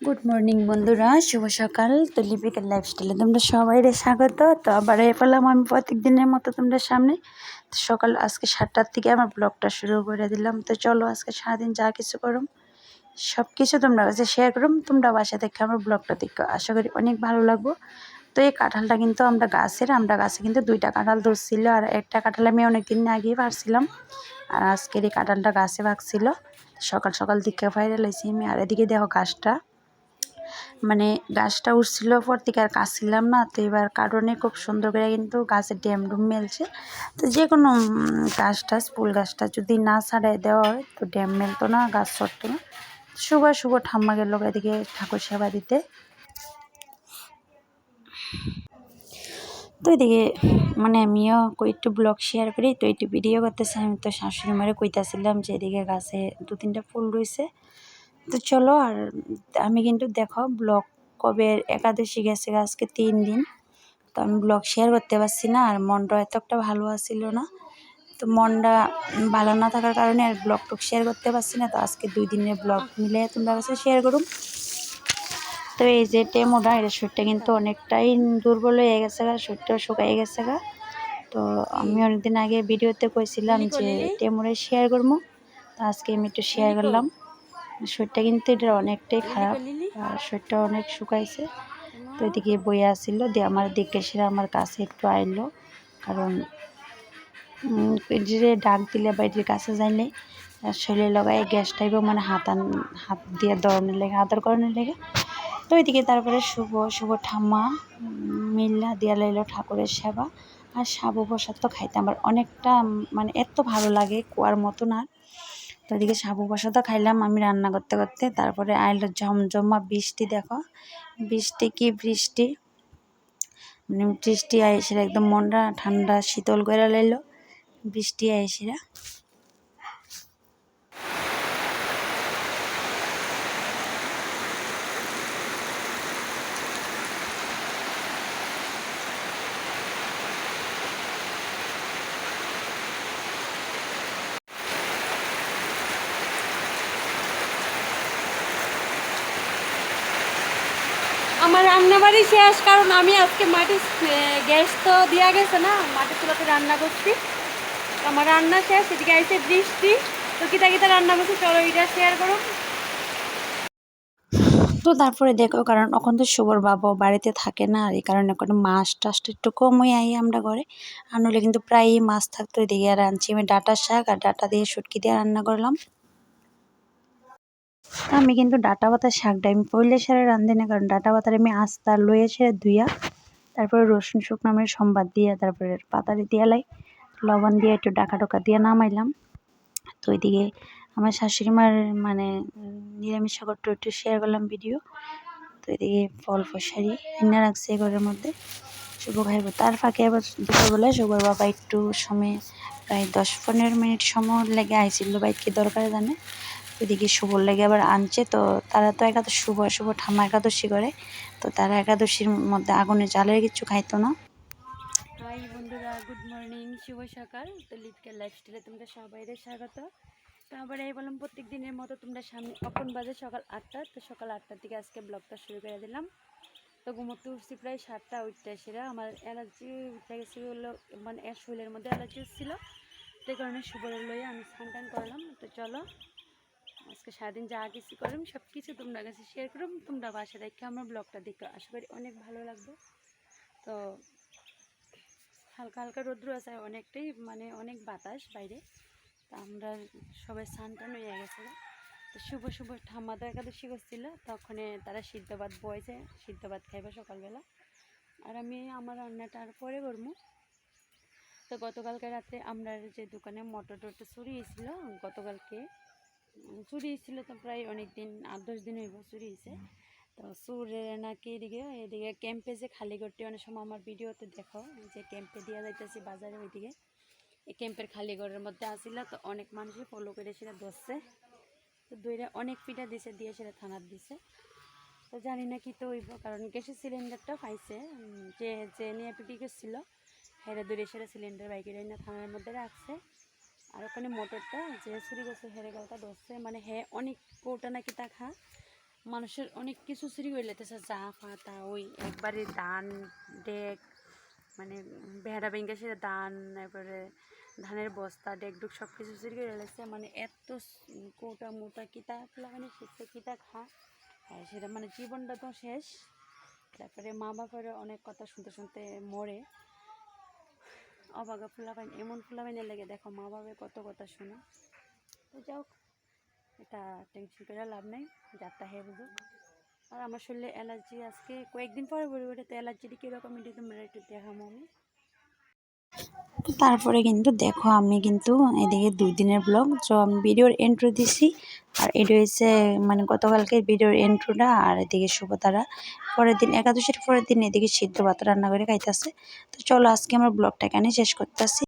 Good morning বন্ধুরা। শুভ সকাল। তো লিপিকার লাইফস্টাইলে তোমরা সবাই স্বাগত। তো আবার পেলাম আমি প্রত্যেক দিনের মতো তোমরা সামনে। তো সকাল, আজকে সাতটার থেকে আমার ব্লগটা শুরু করে দিলাম। তো চলো আজকে সারাদিন যা কিছু করুম সব কিছু তোমরা কাছে শেয়ার করুম। তোমরা বাসা দেখে আমার ব্লগটা দেখো। আশা করি অনেক ভালো লাগবো। তো এই কাঁঠালটা কিন্তু আমরা গাছের, আমরা গাছে কিন্তু দুইটা কাঁঠাল ধরছিল। আর একটা কাঁঠাল আমি অনেকদিন আগেই পারছিলাম। আর আজকের এই কাঁঠালটা গাছে ভাগছিল। সকাল সকাল দিকে ভাইরাল হয়েছি আমি। আর এদিকে দেখো গাছটা। মানে গাছটা উঠছিল পর থেকে আর কাটছিলাম না, তো এবার কারণে খুব সুন্দর করে কিন্তু গাছের ড্যাম ডুম মেলছে। তো যে কোনো গাছ টাছ, ফুল গাছটা যদি না ছাড়াই দেওয়া হয়, তো ড্যাম মেলতো না, গাছ চড়তো না। শুভ শুভ ঠাম্মা গেল এদিকে ঠাকুর সেবা দিতে। তো এদিকে মানে আমিও কই একটু ব্লগ শেয়ার করি, তো একটু ভিডিও করতেছি, আমি তো শাশুড়ি মারে কইতাছিলাম যে এদিকে গাছে দু তিনটা ফুল রয়েছে তো চলো আর আমি কিন্তু দেখো ব্লগ কবে একাদশী গেছে আজকে তিন দিন। তো আমি ব্লগ শেয়ার করতে পারছি না আর মনটা এত একটা ভালো আসছিল না। তো মনটা ভালো না থাকার কারণে আর ব্লগ টক শেয়ার করতে পারছি না। তো আজকে দুই দিনের ব্লগ মিলে তোমরা কাছে শেয়ার করুন তো এই যে টেমোটা এটা শরীরটা কিন্তু অনেকটাই দুর্বল হয়ে গেছে গা শরীরটা শুকাই গেছে গা। তো আমি অনেকদিন আগে ভিডিওতে কইছিলাম যে টেমোরে শেয়ার করব তো আজকে আমি একটু শেয়ার করলাম। শরীরটা কিন্তু এটা অনেকটাই খারাপ। আর শরীরটা অনেক শুকাইছে। তো এদিকে বই আসছিল দিয়ে আমার দিকে সেরা আমার কাছে একটু আইলো কারণ যে ডাক দিলে বাইরের কাছে যাইলে শরীরে লগাই গ্যাস টাইপও মানে হাত আন, হাত দিয়ে দৌড়ানোর লেগে, আদর করানোর লেগে। তো ওইদিকে তারপরে শুভ শুভ ঠাম্মা মিল্লা, দিয়া লাইলো ঠাকুরের সেবা। আর সাবু প্রসাদ তো খাইতে আমার অনেকটা মানে এত ভালো লাগে, কুয়ার মতন আর। তো ওদিকে সাবু প্রসাদও খাইলাম আমি রান্না করতে করতে। তারপরে আইল ঝমঝমা বৃষ্টি, দেখো। বৃষ্টি কি বৃষ্টি? মানে বৃষ্টি আইসিরা, একদম মনটা ঠান্ডা, শীতল করে লাইলো। বৃষ্টি আইসিরা। আমার রান্নাবাড়ি শেষ, কারণ আমি আজকে মাটির গ্যাস তো দেওয়া গেছে না মাটির চুলাতে রান্না করছি। আমার রান্না শেষ, এদিকে আইসে বৃষ্টি। তো কিতা কিতা রান্না করছি, চলো এটা শেয়ার করো। তো তারপরে দেখো, কারণ এখন তো শুভর বাবা বাড়িতে থাকে না, আর এই কারণে কোনো মাছ টাছটা একটু কমই আই আমরা ঘরে। আর নইলে কিন্তু প্রায়ই মাছ থাকতো, এদিকে আর আনছি আমি ডাটার শাক, আর ডাটা দিয়ে শুটকি দিয়ে রান্না করলাম। আমি কিন্তু ডাটা পাতার শাকটা আমি পইলে সারে রান্ধি না, কারণ ডাটা পাতার আমি আস্তা লয়ে সেরে ধুইয়া, তারপরে রসুন শুকনো আমি সম্বাদ দিয়ে, তারপরে পাতারি দিয়ে লাই, লবণ দিয়ে একটু ডাকা টোকা দিয়ে নামাইলাম। তো ওইদিকে আমার শাশুড়ি মার মানে নিরামিষ সাগরটা একটু শেয়ার করলাম ভিডিও তো এদিকে ফল ফসারি রান্না রাখছে ঘরের মধ্যে। শুভ খাইব। তার ফাঁকে আবার দুপুরবেলা শুভর বাবা একটু সময়, প্রায় দশ পনেরো মিনিট সময় লেগে আইছিল, বাইক কি দরকার জানে? ওইদিকে শুভর লেগে আবার আনছে। তো তারা তো একাদশ শুভ শুভ ঠাম্মা একাদশী করে। তো তারা একাদশীর মধ্যে আগুনে জালের কিছু খাইতো না। হাই বন্ধুরা, গুড মর্নিং, শুভ সকাল। তো লিপকের লাইফস্টাইলে তোমরা সবাইরে স্বাগত। তো আবার এই বললাম প্রত্যেক দিনের মতো তোমরা সামনে অখন বাজে সকাল আটটা। তো সকাল আটটার দিকে আজকে ব্লগটা শুরু করে দিলাম। তো ঘুমোতে উঠছি প্রায় সাতটা, উঠতে সেরা আমার অ্যালার্জি উঠে গেছে হলো মানে শরীরের মধ্যে অ্যালার্জি ছিল সেই কারণে শুভরের লয়ে আমি স্নান টান করলাম। তো চলো আজকে সারাদিন যা কিছু করলাম সব কিছু তোমরা কাছে শেয়ার করুম তোমরা বাসা দেখে আমার ব্লগটা দেখো আশা করি অনেক ভালো লাগবে। তো হালকা হালকা রৌদ্র আছে, অনেকটাই মানে অনেক বাতাস বাইরে। তা আমরা সবাই স্নান টান হয়ে গেছে। তো শুভ শুভ ঠাম্মা তো একাদশী করছিল, তখন তারা সিদ্ধ ভাত বয়েছে, সিদ্ধ ভাত খাইবে সকালবেলা। আর আমি আমার রান্নাটা আর পরে করব। তো গতকালকে রাতে আমরা যে দোকানে মটর টটর চুরি হয়েছিল, গতকালকে চুরি হয়েছিল তো প্রায় অনেক দিন, আট দশ দিন হইব চুরি হয়েছে। তো সুরে নাকি এদিকে এদিকে ক্যাম্পে যে খালি করতে অনেক সময় আমার ভিডিওতে দেখো, যে ক্যাম্পে দিয়ে যাইতেছি বাজারে ওইদিকে। এই ক্যাম্পের খালি ঘরের মধ্যে আসিল তো অনেক মানুষই ফলো করে সেটা ধরছে। তো দইরা অনেক পিঠা দিছে, দিয়ে সেটা থানার দিছে। তো জানি না কি তো হইব, কারণ গ্যাসের সিলিন্ডারটা পাইছে। যে যে নিয়ে পিটি গেছিল হেরে দূরে সেটা সিলিন্ডার বাইকের না থানার মধ্যে রাখছে। আর ওখানে মোটরটা যে চুরি গেছে, হেরে গেলটা ধরছে। মানে হে, অনেক কৌটা নাকি তা খা। মানুষের অনেক কিছু চুরি করে লেতেছে। চা, পাতা, ওই একবারে ধান, ডেক মানে ভেড়া ভেঙে সে ধান তারপরে ধানের বস্তা, ডেক, ডুক সব কিছু চুরি করে মানে এত কোটা মোটা কিতা মানে শীতে কিতা খা। আর সেটা মানে জীবনটা তো শেষ। তারপরে মা বাবার অনেক কথা শুনতে শুনতে মরে। অবাগা ফুলাবাইন, এমন ফুলাবাইনের লেগে দেখো মা বাবা কত কথা শোনো। তো যাও এটা টেনশন করে লাভ নেই, যাত্রা হয়ে বুঝুক। আর আমার শরীরে অ্যালার্জি আজকে কয়েকদিন পরে বলি ওটা তো অ্যালার্জিটি কীরকম, এটা তোমরা একটু দেখাবো আমি। তারপরে কিন্তু দেখো আমি কিন্তু এদিকে দুই দিনের ব্লগ তো আমি ভিডিওর এন্ট্রো দিছি। আর এটা হয়েছে মানে গতকালকে ভিডিওর এন্ট্রোটা আর এদিকে শুভতারা। পরের দিন, একাদশীর পরের দিন এদিকে সিদ্ধ ভাত রান্না করে খাইতেছে। তো চলো আজকে আমার ব্লগটা এখানে শেষ করতেছি।